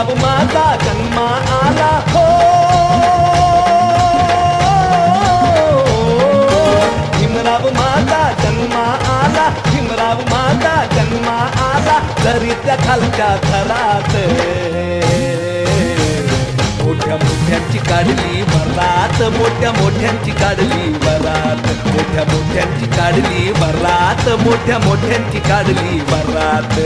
बाब माझा जन्मा आला. हो. भीमराव माझा जन्मा आला. भीमराव माझा जन्मा आला. दरीच्या खालच्या थरात. मोठ्या मोठ्यांची काढली वरात. मोठ्या मोठ्यांची काढली वरात. मोठ्या मोठ्यांची काढली वरात. मोठ्या मोठ्यांची काढली वरात.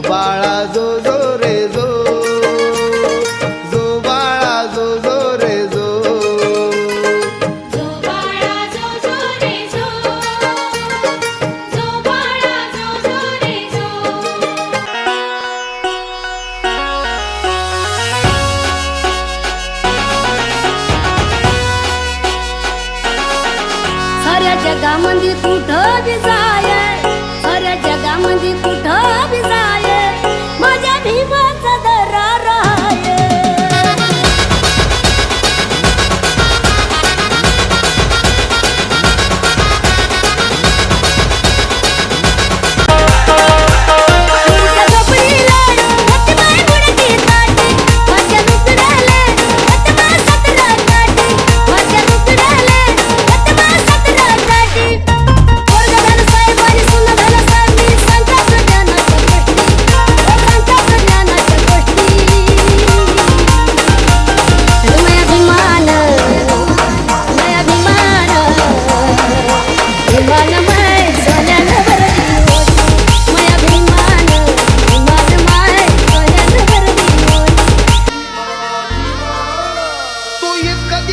बाळा जो जो रे जो. जो बाळा जो जो रे जो. साऱ्या जगामध्ये कुठं बी जाय. साऱ्या जगामध्ये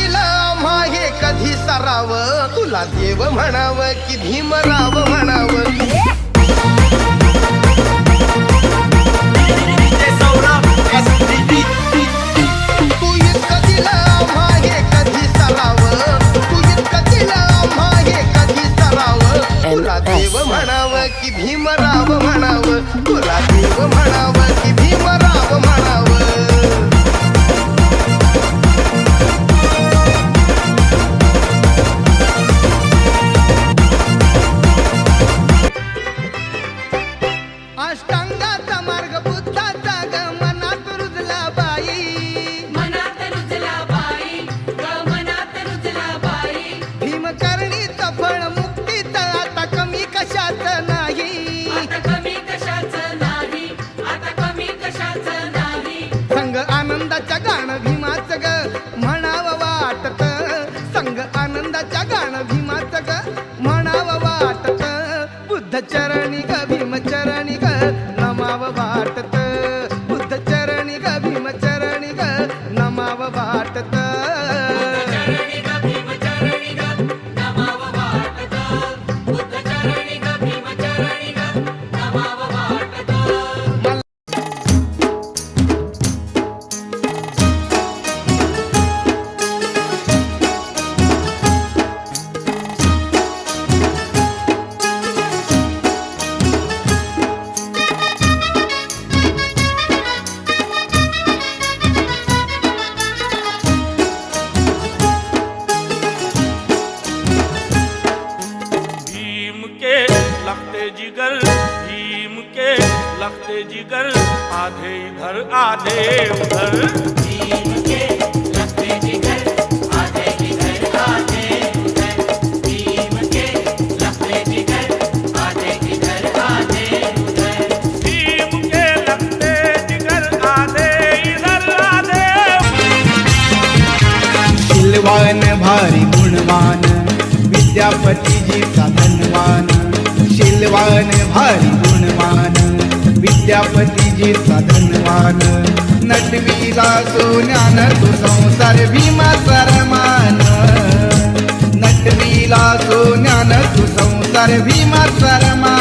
इतकं दिलं कधी सराव? तुला देव म्हणाव की भीमराव म्हणाव. तू इतकं दिलं आम्हा हे कधी सराव? तू इतकं दिलं आम्हा हे कधी सराव? तुला देव म्हणाव की भीमराव म्हणाव. तुला देव म्हणाव की संग आनंदाच्या गाणं भीमात ग म्हणाव वाटत. बुद्ध चरणी ग भीम चरणी ग नमाव वाटत. बुद्ध चरणी ग भीम के लगते जिगर आधे इधर आधे उधर। भीम के लगते जिगर आधे इधर आधे उधर। भीम के लगते जिगर आधे इधर आधे उधर। भीम के लगते जिगर आधे इधर आधे शिलवान भारी गुणवान विद्यापति जी का धनवान। शीलवान भारी गुणवान विद्यापतीजी साधनवान. नटवीला सोन्यान तू संसार भीमा सरमान. नटवीला सोन्यान तू संसार भीमा सरमान.